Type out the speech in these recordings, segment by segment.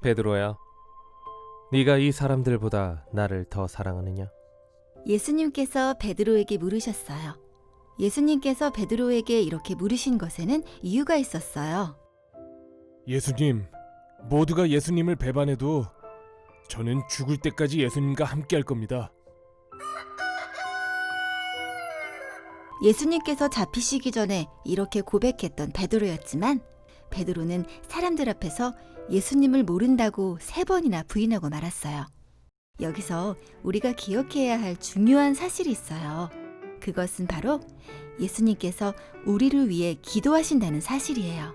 베드로야, 네가 이 사람들보다 나를 더 사랑하느냐? 예수님께서 베드로에게 물으셨어요. 예수님께서 베드로에게 이렇게 물으신 것에는 이유가 있었어요. 예수님, 모두가 예수님을 배반해도 저는 죽을 때까지 예수님과 함께 할 겁니다. 예수님께서 잡히시기 전에 이렇게 고백했던 베드로였지만 베드로는 사람들 앞에서 예수님을 모른다고 세 번이나 부인하고 말았어요. 여기서 우리가 기억해야 할 중요한 사실이 있어요. 그것은 바로 예수님께서 우리를 위해 기도하신다는 사실이에요.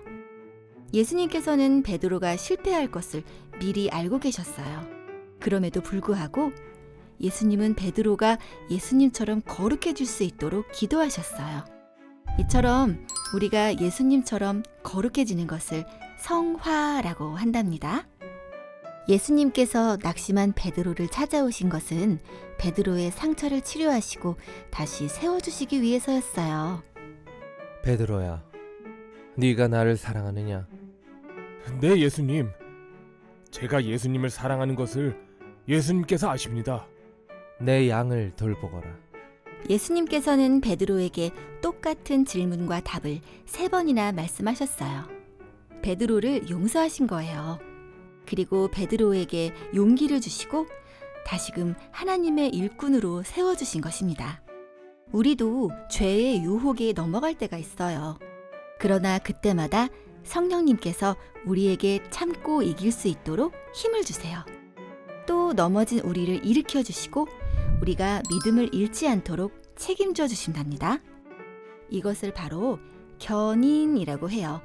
예수님께서는 베드로가 실패할 것을 미리 알고 계셨어요. 그럼에도 불구하고 예수님은 베드로가 예수님처럼 거룩해질 수 있도록 기도하셨어요. 이처럼 우리가 예수님처럼 거룩해지는 것을 성화라고 한답니다. 예수님께서 낙심한 베드로를 찾아오신 것은 베드로의 상처를 치료하시고 다시 세워주시기 위해서였어요. 베드로야, 네가 나를 사랑하느냐? 네, 예수님. 제가 예수님을 사랑하는 것을 예수님께서 아십니다. 내 양을 돌보거라. 예수님께서는 베드로에게 똑같은 질문과 답을 세 번이나 말씀하셨어요. 베드로를 용서하신 거예요. 그리고 베드로에게 용기를 주시고 다시금 하나님의 일꾼으로 세워주신 것입니다. 우리도 죄의 유혹에 넘어갈 때가 있어요. 그러나 그때마다 성령님께서 우리에게 참고 이길 수 있도록 힘을 주세요. 또 넘어진 우리를 일으켜 주시고 우리가 믿음을 잃지 않도록 책임져 주신답니다. 이것을 바로 견인이라고 해요.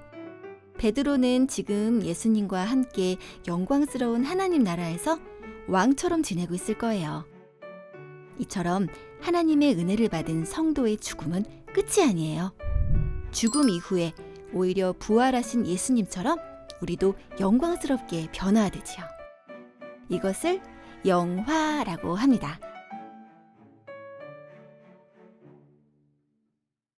베드로는 지금 예수님과 함께 영광스러운 하나님 나라에서 왕처럼 지내고 있을 거예요. 이처럼 하나님의 은혜를 받은 성도의 죽음은 끝이 아니에요. 죽음 이후에 오히려 부활하신 예수님처럼 우리도 영광스럽게 변화되지요. 이것을 영화라고 합니다.